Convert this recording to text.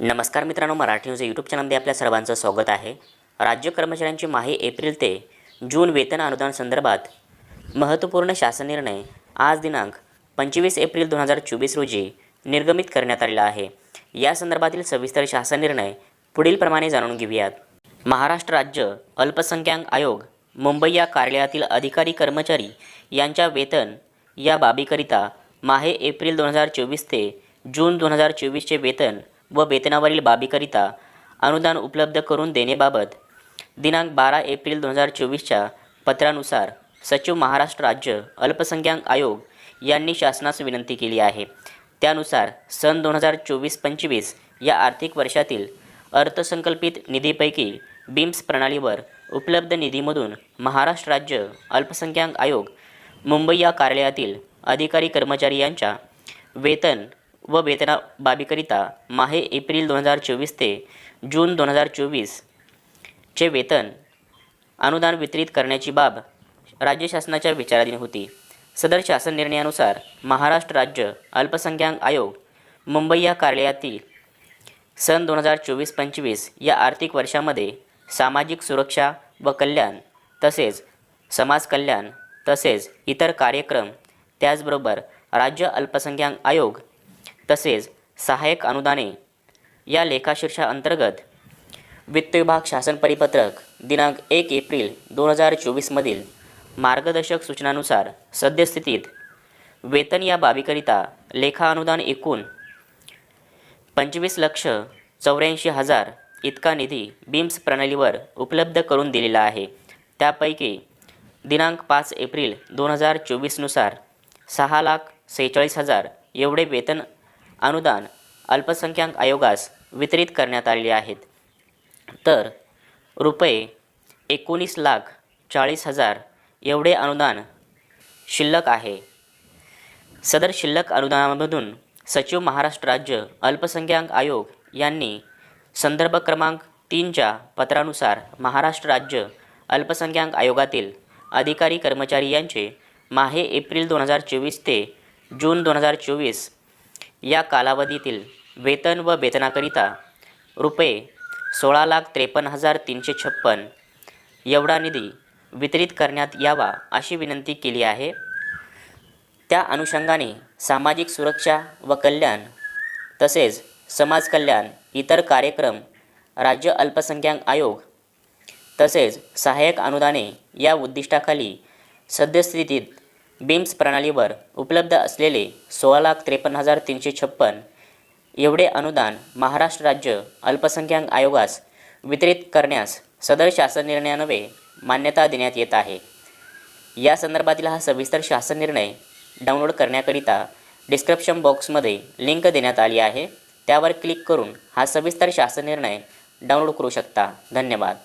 नमस्कार मित्रांनो Marathi news YouTube चॅनलमध्ये आपल्या सर्वांचं स्वागत आहे. राज्य कर्मचाऱ्यांची माहे एप्रिल ते जून वेतन अनुदान संदर्भात महत्त्वपूर्ण शासन निर्णय आज दिनांक पंचवीस एप्रिल दोन हजार चोवीस रोजी निर्गमित करण्यात आलेला आहे. या संदर्भातील सविस्तर शासन निर्णय पुढीलप्रमाणे जाणून घेऊयात. महाराष्ट्र राज्य अल्पसंख्याक आयोग मुंबई या कार्यालयातील अधिकारी कर्मचारी यांच्या वेतन या बाबीकरिता माहे एप्रिल दोन हजार चोवीस ते जून दोन हजार चोवीसचे वेतन व वेतनावरील बाबीकरिता अनुदान उपलब्ध करून देण्याबाबत दिनांक बारा एप्रिल दोन हजार चोवीसच्या पत्रानुसार सचिव महाराष्ट्र राज्य अल्पसंख्याक आयोग यांनी शासनास विनंती केली आहे. त्यानुसार सन दोन हजार चोवीस पंचवीस या आर्थिक वर्षातील अर्थसंकल्पित निधीपैकी बीम्स प्रणालीवर उपलब्ध निधीमधून महाराष्ट्र राज्य अल्पसंख्याक आयोग मुंबई या कार्यालयातील अधिकारी कर्मचारी यांच्या वेतन व वेतना बाबीकरिता माहे एप्रिल दोन हजार चोवीस ते जून दोन हजार चोवीस चे वेतन अनुदान वितरित करण्याची बाब राज्य शासनाच्या विचाराधीन होती. सदर शासन निर्णयानुसार महाराष्ट्र राज्य अल्पसंख्याक आयोग मुंबई या कार्यालयातील सन दोन हजार चोवीस पंचवीस या आर्थिक वर्षामध्ये सामाजिक सुरक्षा व कल्याण तसेच समाज कल्याण तसेच इतर कार्यक्रम त्याचबरोबर राज्य अल्पसंख्याक आयोग तसेच सहाय्यक अनुदाने. या लेखाशीर्षाअंतर्गत वित्त विभाग शासन परिपत्रक दिनांक एक एप्रिल दोन हजार चोवीसमधील मार्गदर्शक सूचनानुसार सद्यस्थितीत वेतन या बाबीकरिता लेखा अनुदान एकूण पंचवीस लक्ष चौऱ्याऐंशी हजार इतका निधी बीम्स प्रणालीवर उपलब्ध करून दिलेला आहे. त्यापैकी दिनांक पाच एप्रिल दोन हजार चोवीसनुसार सहा लाख सेहेचाळीस हजार एवढे वेतन अनुदान अल्पसंख्याक आयोगास वितरित करण्यात आलेले आहेत. तर रुपये एकोणीस लाख चाळीस हजार एवढे अनुदान शिल्लक आहे. सदर शिल्लक अनुदानामधून सचिव महाराष्ट्र राज्य अल्पसंख्याक आयोग यांनी संदर्भ क्रमांक तीनच्या पत्रानुसार महाराष्ट्र राज्य अल्पसंख्याक आयोगातील अधिकारी कर्मचारी यांचे माहे एप्रिल दोन हजार चोवीस ते जून दोन हजार चोवीस या कालावधीतील वेतन व वेतनाकरिता रुपये सोळा लाख त्रेपन्न हजार तीनशे छप्पन एवढा निधी वितरित करण्यात यावा अशी विनंती केली आहे. त्या अनुषंगाने सामाजिक सुरक्षा व कल्याण तसेच समाजकल्याण इतर कार्यक्रम राज्य अल्पसंख्याक आयोग तसेच सहाय्यक अनुदाने या उद्दिष्टाखाली सद्यस्थितीत बीम्स प्रणालीवर उपलब्ध असलेले सोळा लाख त्रेपन्न हजार तीनशे छप्पन एवढे अनुदान महाराष्ट्र राज्य अल्पसंख्याक आयोगास वितरित करण्यास सदर शासन निर्णयानवे मान्यता देण्यात येत आहे. या संदर्भातील हा सविस्तर शासन निर्णय डाउनलोड करण्याकरिता डिस्क्रिप्शन बॉक्समध्ये लिंक देण्यात आली आहे. त्यावर क्लिक करून हा सविस्तर शासन निर्णय डाउनलोड करू शकता. धन्यवाद.